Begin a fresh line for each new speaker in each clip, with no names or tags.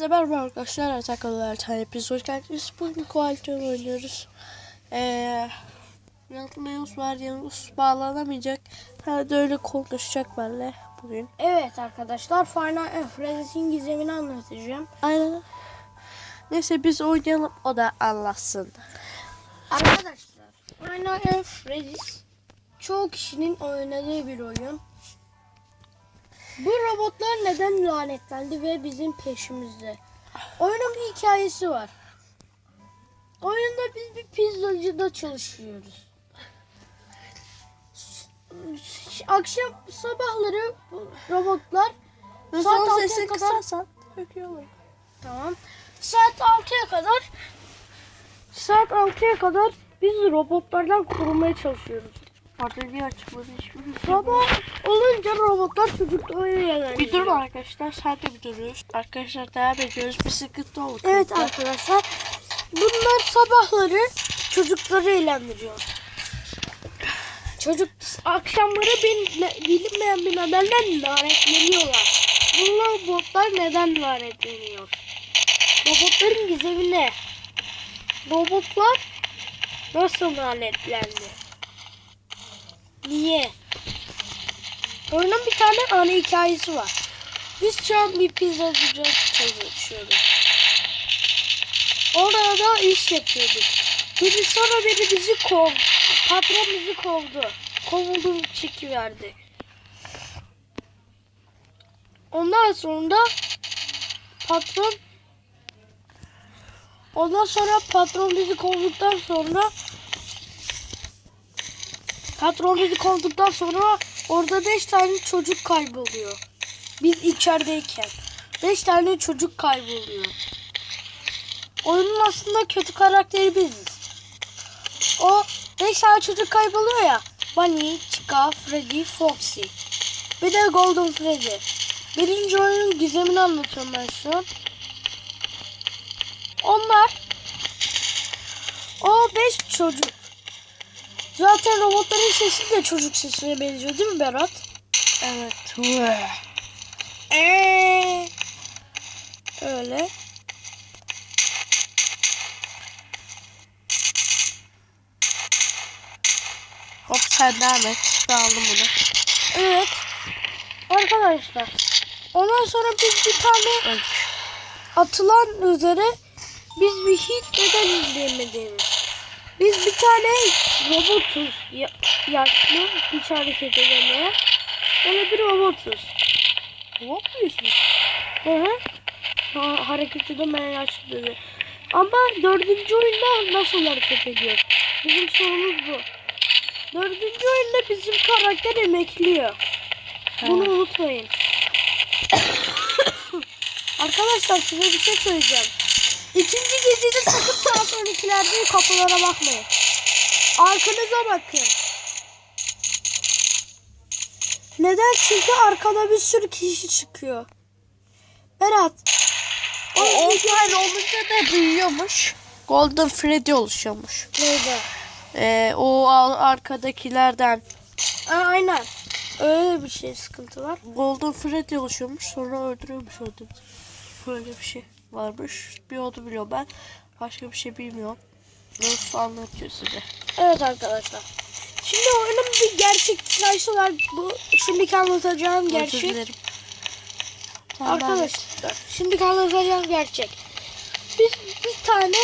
Merhaba arkadaşlar. Atak olarak hepiniz hoş geldiniz. Bugün koalisyon oynuyoruz. Ee, yanımda Yunus var. Yunus bağlanamayacak. Hadi öyle konuşacak benimle bugün.
Evet arkadaşlar Final Fantasy'nin gizemini anlatacağım.
Aynen. Neyse biz oynayalım o da anlatsın.
Arkadaşlar Final Fantasy çoğu kişinin oynadığı bir oyun. Bu robotlar neden lanetlendi ve bizim peşimizde? Oyunun bir hikayesi var. Oyunda biz bir pizzacıda çalışıyoruz. Akşam sabahları robotlar
Saat
Saat
Son
altıya
sesini
kadar-
kısarsan olur.
Tamam. Saat 6'ya kadar saat 6'ya kadar biz robotlardan korumaya çalışıyoruz.
Orada niye açıkladı hiçbir şey.
Sabah olunca robotlar çocukları yöneliyor.
Bir durun arkadaşlar. Sadece bir duruyoruz. Arkadaşlar devam ediyoruz. Bir sıkıntı oldu.
Evet arkadaşlar. Bunlar sabahları çocukları eğlendiriyor. Çocuk akşamları bin, bilinmeyen bir nedenle lanetleniyorlar. Bu robotlar neden lanetleniyor? Robotların gizemi ne? Robotlar nasıl lanetlendi? Niye? Oyunun bir tane ana hikayesi var. Biz şu an bir pizzacıda çalışıyoruz. Orada iş yapıyorduk. Biri sonra biri bizi kov, patron bizi kovdu. Kovulduğum çeki verdi. Ondan sonra patron Ondan sonra patron bizi kovduktan sonra patron bizi kovduktan sonra orada beş tane çocuk kayboluyor. Biz içerideyken. Beş tane çocuk kayboluyor. Oyunun aslında kötü karakteri biziz. O 5 tane çocuk kayboluyor ya. Bunny, Chica, Freddy, Foxy. Bir de Golden Freddy. Birinci oyunun gizemini anlatıyorum ben şu an. Onlar o 5 çocuk. Zaten robotların sesi de çocuk sesine benziyor değil mi Berat?
Evet.
Eee. Öyle.
Hop sen devam et. Aldım bunu.
Evet. Arkadaşlar. Ondan sonra biz bir tane atılan üzere biz bir hiç neden izleyemediğimiz. Biz bir tane robotuz. Ya, yaşlı hiç hareket edemeyen. Öyle bir robotuz.
Robot muyuz?
Hı hı. Ha, hareket edemeyen yaşlı dedi. Ama dördüncü oyunda nasıl hareket ediyor? Bizim sorumuz bu. Dördüncü oyunda bizim karakter emekliyor. Bunu
Evet.
unutmayın. Arkadaşlar size bir şey söyleyeceğim. İkinci gecede sakın saat 12'lerde kapılara bakmayın. Arkanıza bakın. Neden? Çünkü arkada bir sürü kişi çıkıyor. Berat.
O 10 tane olunca da büyüyormuş. Golden Freddy oluşuyormuş.
Neydi?
Ee, o arkadakilerden
Aa, aynen. Öyle bir şey sıkıntı var.
Golden Freddy oluşuyormuş. Sonra öldürüyormuş öldü. Böyle bir şey varmış. Bir onu biliyorum ben. Başka bir şey bilmiyorum. Nasıl anlatıyor size.
Evet arkadaşlar. Şimdi oyunun bir gerçek var. Bu şimdiki anlatacağım gerçek. Arkadaşlar şimdi anlatacağım gerçek. Biz bir tane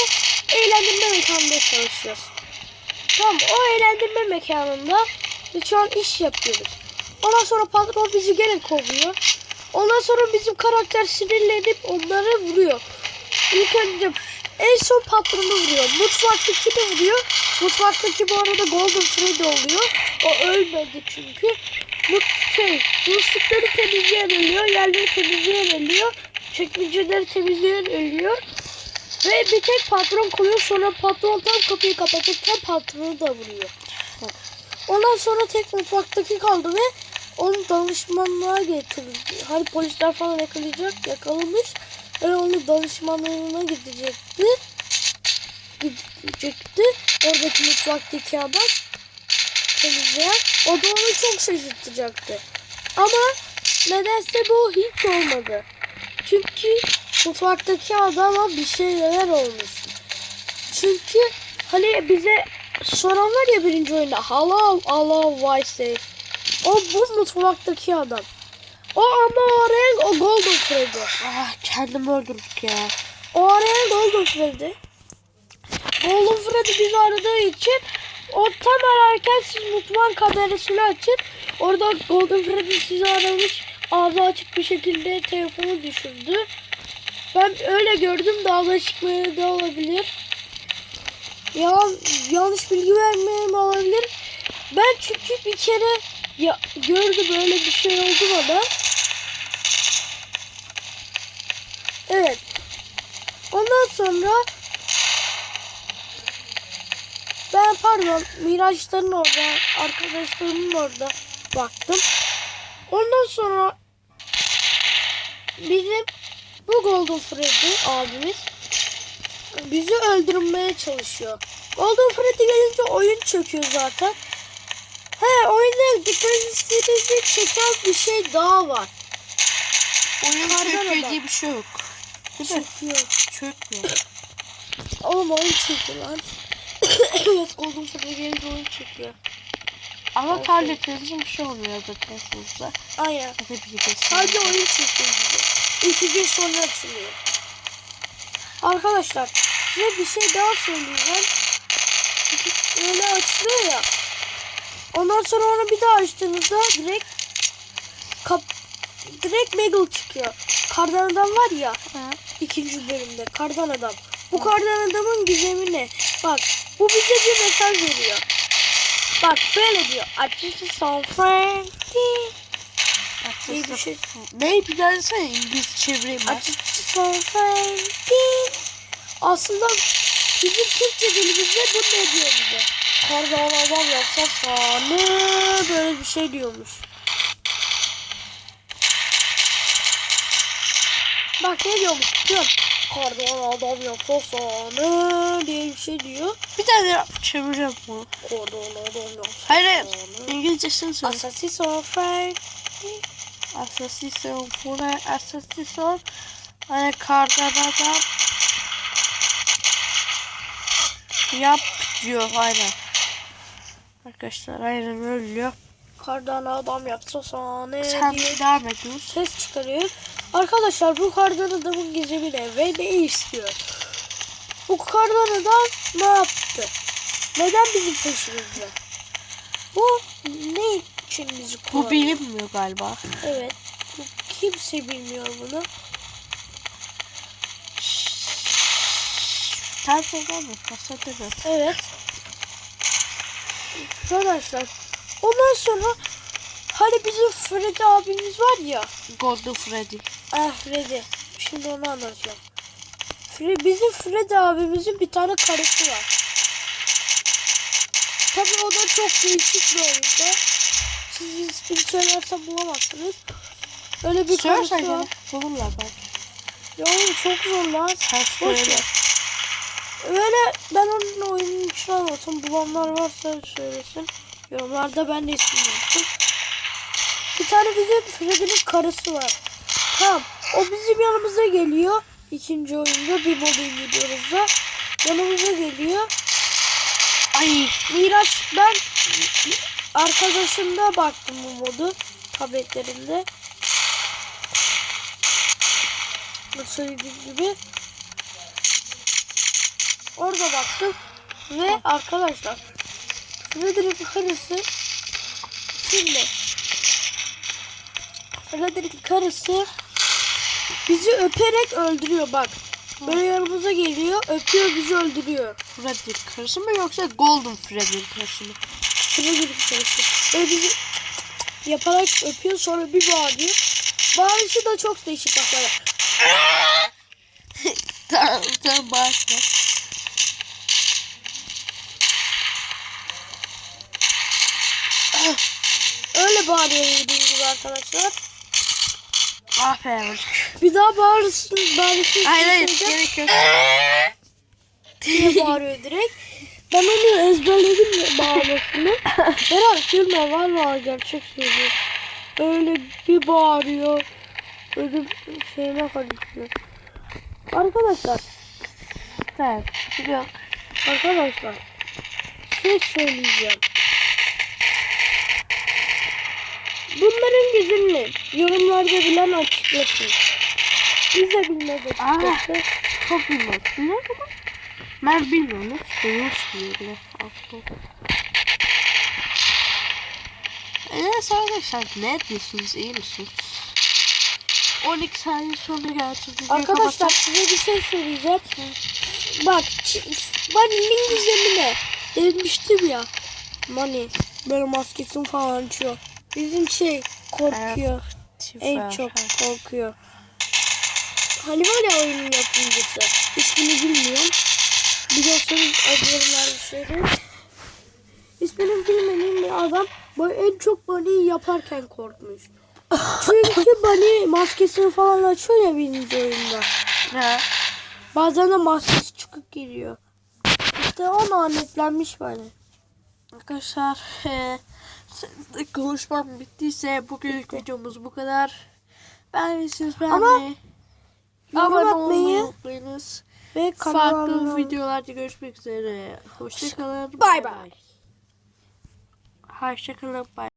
eğlendirme mekanında çalışıyoruz. Tamam o eğlendirme mekanında biz şu an iş yapıyoruz. Ondan sonra patron bizi gene kovuyor. Ondan sonra bizim karakter sinirlenip onları vuruyor. İlk önce en son patronu vuruyor. Mutfaktaki de vuruyor. Mutfaktaki bu arada Golden Freddy oluyor. O ölmedi çünkü. Bu şey, muslukları temizleyen ölüyor. Yerleri temizleyen ölüyor. Çekmeceleri temizleyen ölüyor. Ve bir tek patron kalıyor. Sonra patron tam kapıyı kapatırken patronu da vuruyor. Ondan sonra tek mutfaktaki kaldı ve onu danışmanlığa getirdi. Hani polisler falan yakalayacak, yakalamış. Ve onu danışmanlığına gidecekti. Gidecekti. Oradaki mutfaktaki adam temizleyen. O da onu çok şaşırtacaktı. Ama nedense bu hiç olmadı. Çünkü mutfaktaki adama bir şeyler olmuş. Çünkü hani bize soran var ya birinci oyunda Hello, hello, why safe? O bu mutfaktaki adam. O ama o arayan o Golden Freddy.
Ah kendimi öldürdük ya.
O arayan Golden Freddy. Golden Freddy bizi aradığı için o tam ararken siz mutfağın kamerasını açın. Orada Golden Freddy sizi aramış. Ağzı açık bir şekilde telefonu düşürdü. Ben öyle gördüm. Dağda çıkmaya da olabilir. Yalan, yanlış bilgi vermeyeyim olabilir. Ben çünkü bir kere ya, gördüm böyle bir şey oldu bana. Evet. Ondan sonra ben pardon Miraçların orada, arkadaşlarımın orada baktım. Ondan sonra bizim bu Golden Freddy abimiz bizi öldürmeye çalışıyor. Golden Freddy gelince oyun çöküyor zaten. He oyunda dikkatinizi çeken bir şey daha var.
Oyun
Kardan
çöküyor
adam.
diye bir şey yok. Değil mi?
Çöküyor.
Çökmüyor.
Oğlum oyun çekiyor lan. evet Golden Freddy gelince oyun çekiyor.
Ama
Okey.
tabletinizin bir şey olmuyor da telefonunuzda.
Aynen. Sadece oyun çekiyor gibi. İki gün sonra açılıyor. Arkadaşlar size bir şey daha söyleyeceğim. Öyle açılıyor ya. Ondan sonra onu bir daha açtığınızda direkt kap direkt Megal çıkıyor. Kardan adam var ya
Ha.
ikinci bölümde kardan adam. Bu kardan adamın gizemi ne? Bak bu bize bir mesaj veriyor. Bak böyle diyor. Açısı son friend. diye bir şey.
Ne bir daha desene İngiliz çevireyim ben.
Açısı son friend. Aslında bizim Türkçe dilimizde bu ne diyor bize? Kardan adam yapsa sahne böyle bir şey diyormuş. Bak ne diyormuş musun? Kardan adam yapsa sahne diye bir şey diyor.
Bir tane yap- çevireceğim bunu.
Kardan adam yapsa
Hayır hayır. İngilizcesini söyle.
Assassin son friend.
Asasison funa asasison. Hani kardan adam. Yap diyor aynen. Arkadaşlar aynen öyle diyor.
Kardan adam yapsa sahne
Sen
diye
devam
ses çıkarıyor. Arkadaşlar bu kardan adamın gizemi ne ve ne istiyor? Bu kardan adam ne yaptı? Neden bizim peşimizde? Bu ne için bizi
Bu
kullanıyor?
bilinmiyor galiba.
Evet. Bu kimse bilmiyor bunu.
Ters olan mı? Kasete?
Evet. Arkadaşlar ondan sonra hani bizim Freddy abimiz var ya.
Golden Freddy.
Ah Freddy. Şimdi onu anlatacağım. Fre bizim Freddy abimizin bir tane karısı var. Tabii o da çok değişik bir oyunda. Siz ismini söylersem bulamazsınız. Öyle bir
Söyle
karısı var.
Bulurlar belki.
Ya oğlum çok zor lan.
Sen
Boş ver. Ben onun oyunun içine anlatsam bulanlar varsa söylesin. Yorumlarda ben de ismini unuttum. Bir tane bizim Freddy'nin karısı var. Tamam. O bizim yanımıza geliyor. İkinci oyunda bir modu indiriyoruz da. Yanımıza geliyor.
Ay
Miraç ben arkadaşımda baktım bu modu tabletlerinde. Söylediğim gibi. Orada baktım ve arkadaşlar Frederick'in karısı şimdi Frederick'in karısı bizi öperek öldürüyor bak. Böyle yanımıza geliyor, öpüyor bizi öldürüyor.
Freddy karısı mı yoksa Golden Freddy'nin karısı mı?
Girip çalışıyor. Böyle bizi yaparak öpüyor sonra bir bağırıyor. Bağırışı da çok değişik bak böyle.
tamam tamam bağırma.
Öyle bağırıyor dediğim gibi arkadaşlar.
Aferin.
Bir daha bağırırsın, bağırırsın.
Hayır hayır gerek yok.
diye bağırıyor direkt. Ben onu ezberledim mi bağırmasını. Berat gülme valla gerçek söylüyorum. Öyle bir bağırıyor. Öyle şeyine karışıyor. Arkadaşlar,
Evet. Biliyorum.
arkadaşlar. Şey söyleyeceğim. Bunların güzünü yorumlarda bilen açıklasın. Biz de bilmedik
Aa.
açıkçası.
Çok bilmiyorum. Biliyor musun? Ben bilmiyorum. Hiç duymuş. Evet arkadaşlar ne diyorsunuz? iyi misiniz? 12 saniye sonra. Videoyu
Arkadaşlar size bir şey söyleyeceğim. Bak Bunny'nin gizemi ne? Demiştim ya. Bunny böyle maskesini falan açıyor. Bizim şey korkuyor. En çok korkuyor. Hani var ya oyunun yapımcısı. İsmini bilmiyorum. Biliyorsanız adlarından bir şeydir. İsmini bilmediğim bir adam böyle en çok Bunny'yi yaparken korkmuş. Çünkü Bunny maskesini falan açıyor ya birinci oyunda.
Ne?
Bazen de maskesi çıkıp geliyor. İşte o lanetlenmiş Bunny.
Arkadaşlar eee, konuşmam bittiyse bugünkü videomuz bu kadar. Beğendiyseniz
Ama
beğenmeyi,
yorum
abone olmayı unutmayınız.
ve
Farklı videolarda görüşmek üzere. Hoşçakalın.
Bay bay.
Hoşçakalın. Bay.